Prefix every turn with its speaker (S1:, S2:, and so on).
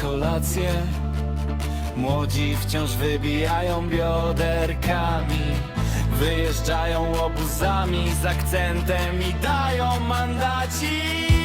S1: kolację. Młodzi wciąż wybijają bioderkami Wyjeżdżają obozami z akcentem i dają mandacik